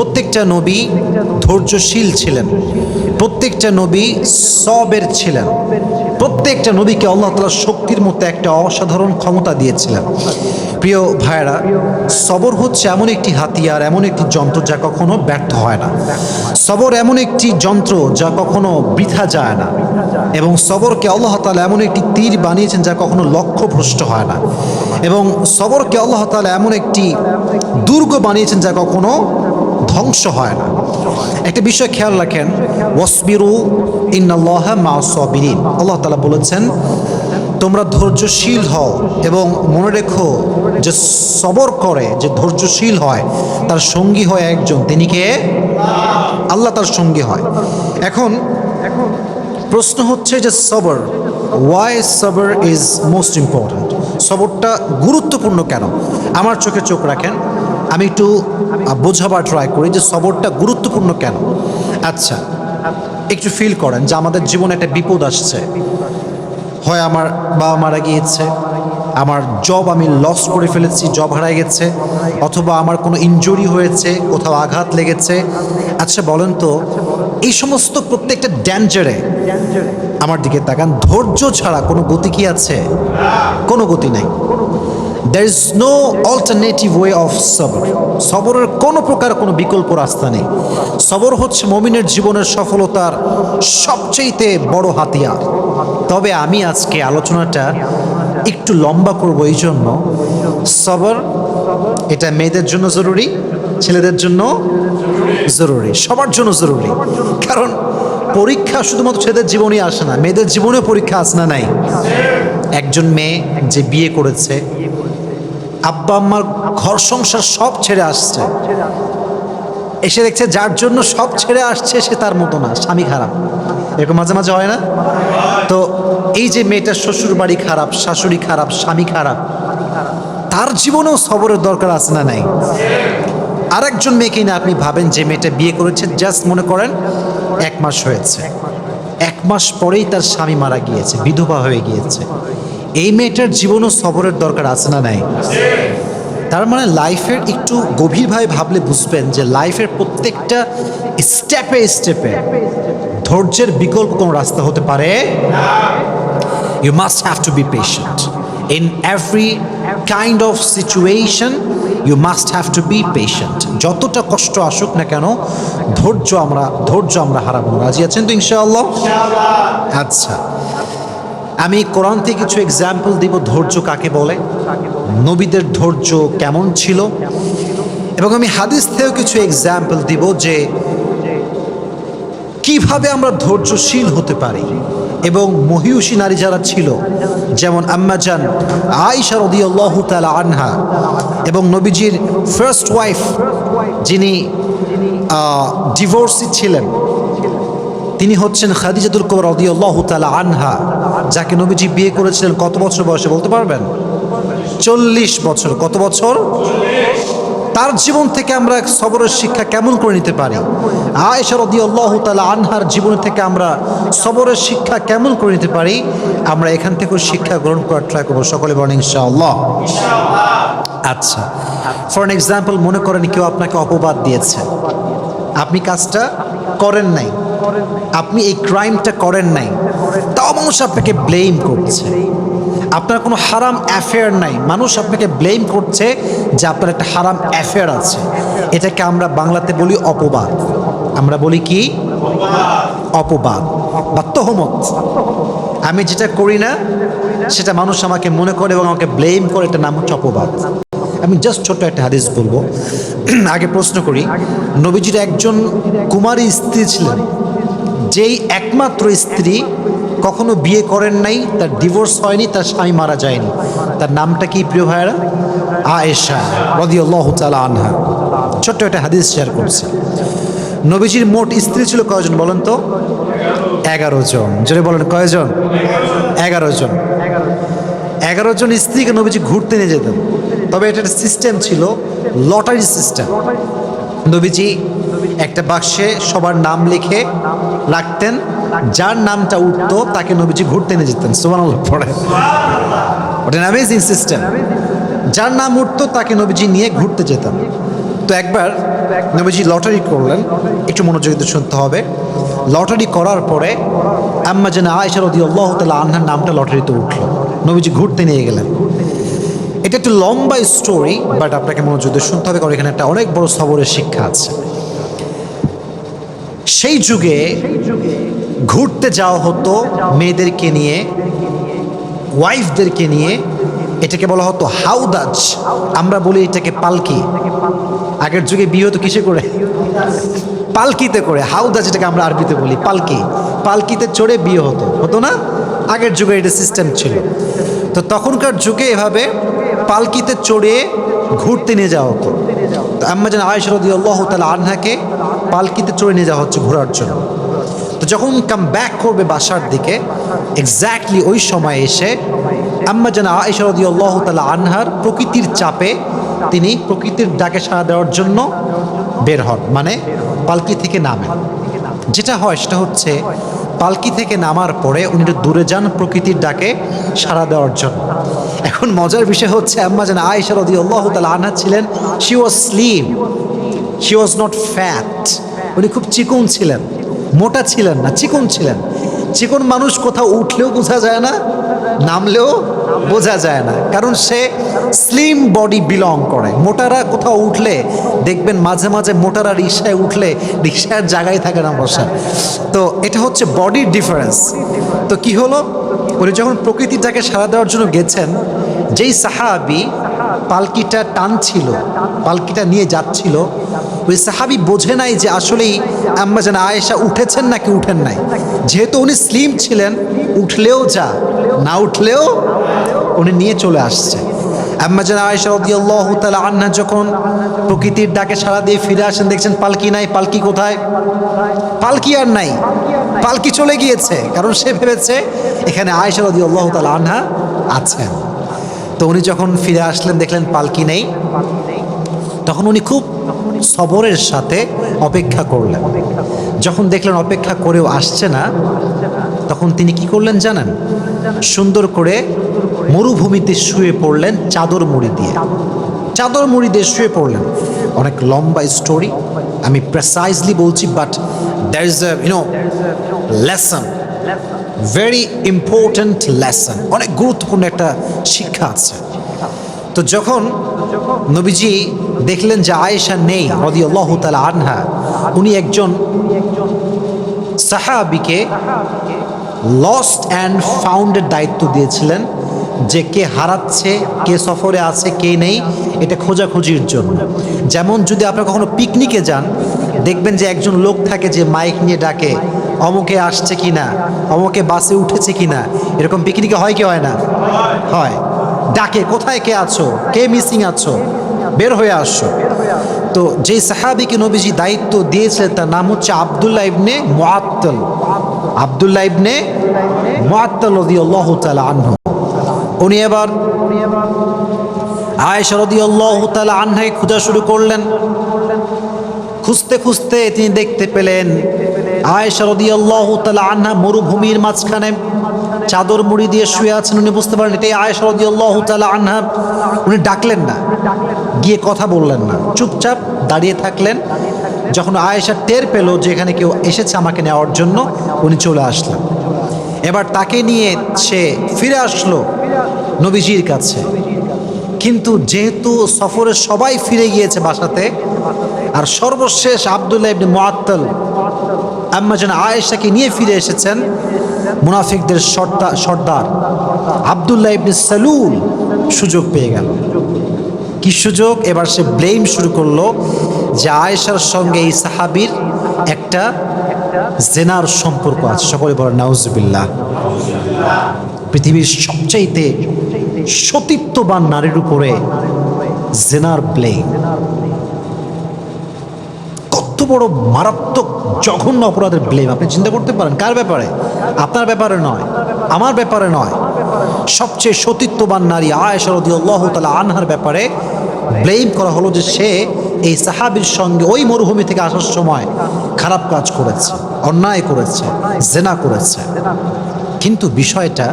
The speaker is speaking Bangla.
প্রত্যেকটা নবী ধৈর্যশীল ছিলেন। প্রত্যেকটা নবী সবের ছিলেন। প্রত্যেকটা নবীকে আল্লাহ তালা শক্তির মতো একটা অসাধারণ ক্ষমতা দিয়েছিলেন। প্রিয় ভাইয়েরা, সবর হচ্ছে এমন একটি হাতিয়ার, এমন একটি যন্ত্র যা কখনো ব্যর্থ হয় না। সবর এমন একটি যন্ত্র যা কখনো বৃথা যায় না। এবং সবরকে আল্লাহ তালা এমন একটি তীর বানিয়েছেন যা কখনো লক্ষ্যভ্রষ্ট হয় না। এবং সবরকে আল্লাহ তালা এমন একটি দুর্গ বানিয়েছেন যা কখনো ধ্বংস হয় না। একটা বিষয় খেয়াল রাখেন, ওয়াসবিরু ইন্নাল্লাহ মা সবিরিন। আল্লাহ তালা বলেছেন, তোমরা ধৈর্যশীল হও এবং মনে রেখো যে সবর করে, যে ধৈর্যশীল হয়, তার সঙ্গী হয় একজন, তিনি কে? আল্লাহ তার সঙ্গী হয়। এখন প্রশ্ন হচ্ছে যে সবর ওয়াই সবর ইজ মোস্ট ইম্পর্ট্যান্ট সবরটা গুরুত্বপূর্ণ কেন? আমার চোখে চোখ রাখেন আমি একটু বোঝাবার ট্রাই করি যে সবরটা গুরুত্বপূর্ণ কেন। আচ্ছা একটু ফিল করেন যে আমাদের জীবনে একটা বিপদ আসছে। হয় আমার বাবা মারা গিয়েছে, আমার জব আমি লস করে ফেলেছি জব হারাই গেছে, অথবা আমার কোনো ইনজুরি হয়েছে, কোথাও আঘাত লেগেছে। আচ্ছা বলেন তো, এই সমস্ত প্রত্যেকটা ড্যাঞ্জারে আমার দিকে তাকান। ধৈর্য ছাড়া কোনো গতি কি আছে? কোনো গতি নাই। There is no alternative way of সবর সবরের কোনো প্রকার কোনো বিকল্প রাস্তা নেই। সবর হচ্ছে মমিনের জীবনের সফলতার সবচেয়েতে বড় হাতিয়ার। তবে আমি আজকে আলোচনাটা একটু লম্বা করব এই জন্য সবর এটা মেয়েদের জন্য জরুরি, ছেলেদের জন্য জরুরি, সবার জন্য জরুরি। কারণ পরীক্ষা শুধুমাত্র ছেলেদের জীবনই আসে না, মেয়েদের জীবনেও পরীক্ষা আসে না নাই? একজন মেয়ে যে বিয়ে করেছে আব্বা আম্মার ঘর সংসার সব ছেড়ে আসছে। এসে দেখছে যার জন্য সব ছেড়ে আসছে সে তার মতো না, স্বামী খারাপ। এরকম মাঝে মাঝে হয় না? তো এই যে মেয়েটার শ্বশুর বাড়ি খারাপ, শাশুড়ি খারাপ, স্বামী খারাপ, তার জীবনেও সবরের দরকার আছে না নাই? আরেকজন মেয়েকে না আপনি ভাবেন যে মেয়েটা বিয়ে করেছে, জাস্ট মনে করেন এক মাস হয়েছে। এক মাস পরেই তার স্বামী মারা গিয়েছে, বিধবা হয়ে গিয়েছে। এই মেয়েটার জীবনও সবরের দরকার আছে না নাই? তার মানে লাইফের একটু গভীরভাবে ভাবলে বুঝবেন যে লাইফের প্রত্যেকটা স্টেপে স্টেপে ধৈর্যের বিকল্প কোনো রাস্তা হতে পারে? You must have to be patient in every kind of situation you must have to be patient যতটা কষ্ট আসুক না কেন, ধৈর্য আমরা ধৈর্য আমরা হারাবো রাজি আছেন তো ইনশাআল্লাহ? আচ্ছা। আমি কোরআন থেকে কিছু এক্সাম্পল দিব, ধৈর্য কাকে বলে? নবীদের ধৈর্য কেমন ছিল? এবং আমি হাদিস থেকেও কিছু এক্সাম্পল দিব যে কীভাবে আমরা ধৈর্যশীল হতে পারি। এবং মহিষী নারী যারা ছিল, যেমন আম্মাজান আইসা রদিয়াল্লাহ আনহা এবং নবীজির ফার্স্ট ওয়াইফ যিনি ডিভোর্সি ছিলেন তিনি হচ্ছেন খাদিজাতুল কবর রদিয়াল্লাহ তালা আনহা, যাকে নবীজি বিয়ে করেছিলেন কত বছর বয়সে বলতে পারবেন? চল্লিশ বছর। কত বছর? তার জীবন থেকে আমরা সবরের শিক্ষা কেমন করে নিতে পারি? আয়েশা রদিয়াল্লাহ তালা আনহার জীবন থেকে আমরা সবরের শিক্ষা কেমন করে নিতে পারি? আমরা এখান থেকেও শিক্ষা গ্রহণ করার ট্রাই করব সকলে বলেন ইনশাআল্লাহ। আচ্ছা ফর এক্সাম্পল মনে করেন কেউ আপনাকে অপবাদ দিয়েছে। আপনি কাজটা করেন নাই। আপনি এই ক্রাইমটা করেন নাই। তাও মানুষ আপনাকে ব্লেম করছে। আপনার কোনো হারাম অ্যাফেয়ার নাই। মানুষ আপনাকে ব্লেম করছে যে আপনার একটা হারাম অ্যাফেয়ার আছে। এটাকে আমরা বাংলাতে বলি অপবাদ। আমরা বলি কি? অপবাদ বা তহমত। আমি যেটা করি না, সেটা মানুষ আমাকে মনে করে এবং আমাকে ব্লেম করে এটা নাম হচ্ছে অপবাদ। আমি জাস্ট ছোট্ট একটা হাদিস বলব। আগে প্রশ্ন করি। নবীজির একজন কুমারী স্ত্রী ছিলেন। যেই একমাত্র স্ত্রী কখনো বিয়ে করেন নাই, তার ডিভোর্স হয়নি, তার স্বামী মারা যায়নি। তার নামটা কি প্রিয় ভাইয়েরা? আয়েশা রদিয়াল্লাহ তালা আনহা। ছোট্ট একটা হাদিস শেয়ার করছি। নবীজির মোট স্ত্রী ছিল কয়জন বলেন তো? এগারো জন। জোরে বলেন, কয়জন? এগারো জন। এগারো জন স্ত্রীকে নবীজি ঘুরতে নিয়ে যেতেন। তবে এটা একটা সিস্টেম ছিল লটারি সিস্টেম নবীজি একটা বাক্সে সবার নাম লিখে রাখতেন, যার নামটা উঠতো তাকে নবীজি ঘুরতে নিয়ে যেতেন। সুমান পড়ে। ওটা অ্যামেজিং সিস্টেম যার নাম উঠতো তাকে নবীজি নিয়ে ঘুরতে যেতেন। তো একবার নবীজি লটারি করলেন, একটু মনোযোগ শুনতে হবে। লটারি করার পরে আম্মা যেন আয়সা রদি আল্লাহ তালা আনহার নামটা লটারিতে উঠল। নবীজি ঘুরতে নিয়ে গেলেন। এটা একটু লম্বা স্টোরি বাট আপনাকে মনোযোগ দিয়ে শুনতে হবে, কারণ এখানে একটা অনেক বড় সবরের শিক্ষা আছে। সেই যুগে ঘুরতে যাওয়া হতো মেয়েদেরকে নিয়ে ওয়াইফদেরকে নিয়ে, এটাকে বলা হতো হাউদাজ। আমরা বলি এটাকে পালকি। আগের যুগে বিয়ে হতো কিসে করে? পালকিতে করে। হাউদাজ এটাকে আমরা আরবিতে বলি, পালকি। পালকিতে চড়ে বিয়ে হতো। হতো না? আগের যুগে এটা সিস্টেম ছিল। তো তখনকার যুগে এভাবে পালকিতে চড়ে ঘুরতে নিয়ে যাওয়া হতো। তো আম্মা যেন আয়সরদি আল্লাহ তালা আনহাকে পালকিতে চড়ে নিয়ে যাওয়া হচ্ছে ঘোরার জন্য। তো যখন কাম ব্যাক করবে বাসার দিকে এক্স্যাক্টলি ওই সময় এসে আম্মা যেন আয়সরদি আল্লাহ তালা আনহার প্রকৃতির চাপে তিনি প্রকৃতির ডাকে সাড়া দেওয়ার জন্য বের হন মানে পালকি থেকে নামেন। যেটা হয় সেটা হচ্ছে পালকি থেকে নামার পরে উনি একটু দূরে যান প্রকৃতির ডাকে সাড়া দেওয়ার জন্য। এখন মজার বিষয় হচ্ছে আম্মা যেন আয়েশা রদি আল্লাহ তালা আনহা ছিলেন she was slim she was not fat উনি খুব চিকন ছিলেন, মোটা ছিলেন না, চিকন ছিলেন। চিকন মানুষ কোথাও উঠলেও বোঝা যায় না, নামলেও বোঝা যায় না। কারণ সে স্লিম বডি বিলং করে। মোটারা কোথাও উঠলে, দেখবেন মাঝে মাঝে মোটারা রিক্সায় উঠলে, রিক্সার জায়গায় থাকে না বসা। তো এটা হচ্ছে বডির ডিফারেন্স তো কি হলো? উনি যখন প্রকৃতিটাকে সাড়া দেওয়ার জন্য গেছেন, যেই সাহাবি পালকিটা টানছিল, পালকিটা নিয়ে যাচ্ছিল। ওই সাহাবি বোঝে নাই যে আসলেই আম্মা যেন আয়েশা উঠেছেন নাকি উঠেন নাই। যেহেতু উনি স্লিম ছিলেন, উঠলেও যা, না উঠলেও উনি নিয়ে চলে আসছে। আম্মা যেন আয়েশা রদিয়াল্লাহ তালা আন্না যখন প্রকৃতির ডাকে সারা দিয়ে ফিরে আসেন, দেখছেন পালকি নাই, পালকি কোথায়? পালকি আর নাই, পালকি চলে গিয়েছে। কারণ সে ভেবেছে এখানে আয়েশা রদিয়াল্লাহ তালা আনহা আছেন। তো উনি যখন ফিরে আসলেন, দেখলেন পালকি নেই। তখন উনি খুব সবরের সাথে অপেক্ষা করলেন। যখন দেখলেন অপেক্ষা করেও আসছে না, তখন তিনি কি করলেন জানেন? সুন্দর করে মরুভূমিতে শুয়ে পড়লেন চাদর মুড়ি দিয়ে। চাদর মুড়ি দিয়ে শুয়ে পড়লেন। অনেক লম্বা স্টোরি আমি প্রেসাইজলি বলছি but there is you know lesson very important lesson অনেক গুরুত্বপূর্ণ একটা শিক্ষা আছে। তো যখন নবীজি দেখলেন যে আয়েশা নেই তালা আনহা, উনি একজন সাহাবিকে লস্ট অ্যান্ড ফাউন্ডের দায়িত্ব দিয়েছিলেন যে কে হারাচ্ছে, কে সফরে আছে, কে নেই, এটা খোঁজাখুঁজির জন্য। যেমন যদি আপনারা কখনো পিকনিকে যান, দেখবেন যে একজন লোক থাকে যে মাইক নিয়ে ডাকে অমুকে আসছে কি না? অমুকে বাসে উঠেছে কি না? এরকম পিকনিকে হয় কি হয় না? হয়। ডাকে, কোথায় কে আছো? কে মিসিং আছো? বের হয়ে আসছো। তো যেই সাহাবিকে নবীজি দায়িত্ব দিয়েছিলেন, তার নাম হচ্ছে আবদুল্লাহ ইবনে মুআত্তাল। আবদুল্লাহ ইবনে মুআত্তাল রাদিয়াল্লাহু তাআলা আনহু। উনি এবার আয়েশা রাদিয়াল্লাহু তাআলা আনহাকে খোঁজা শুরু করলেন। খুঁজতে খুঁজতে তিনি দেখতে পেলেন আয়েশা রাদিয়াল্লাহু তাআলা আনহা মরুভূমির মাঝখানে চাদর মুড়ি দিয়ে শুয়ে আছেন, উনি বুঝতে পারেন এটাই আয়েশা রাদিয়াল্লাহু তাআলা আনহা, উনি ডাকলেন না, গিয়ে কথা বললেন না। চুপচাপ দাঁড়িয়ে থাকলেন। যখন আয়েশা টের পেল যে এখানে কেউ এসেছে আমাকে নেওয়ার জন্য, উনি চলে আসলেন। এবার তাকে নিয়ে সে ফিরে আসলো নবীজির কাছে। কিন্তু যেহেতু সফরে সবাই ফিরে গিয়েছে বাসাতে, আর সর্বশেষ আবদুল্লাহ ইবনে মুআত্তাল আম্মা যেন আয়েশাকে নিয়ে ফিরে এসেছেন, মুনাফিকদের সর্দার সর্দার আবদুল্লাহ ইবনে সালুল সুযোগ পেয়ে গেল। কি সুযোগ? এবার সে ব্লেম শুরু করল যে আয়েশার সঙ্গে এই সাহাবির একটা জেনার সম্পর্ক আছে। সকলে বলেন, নাউজুবিল্লাহ। পৃথিবীর সবচাইতে সতীত্ববান নারীর উপরে জেনার ব্লেম। কত বড় মারাত্মক জঘন্য অপরাধের ব্লেম আপনি চিন্তা করতে পারেন, কার ব্যাপারে? আপনার ব্যাপারে নয়, আমার ব্যাপারে নয়। সবচেয়ে সতীত্ববান নারী আয়েশারদি আল্লাহ তালা আনহার ব্যাপারে ব্লেম করা হলো যে সে এই সাহাবির সঙ্গে ওই মরুভূমি থেকে আসার সময় খারাপ কাজ করেছে, অন্যায় করেছে, জেনা করেছে। কিন্তু বিষয়টা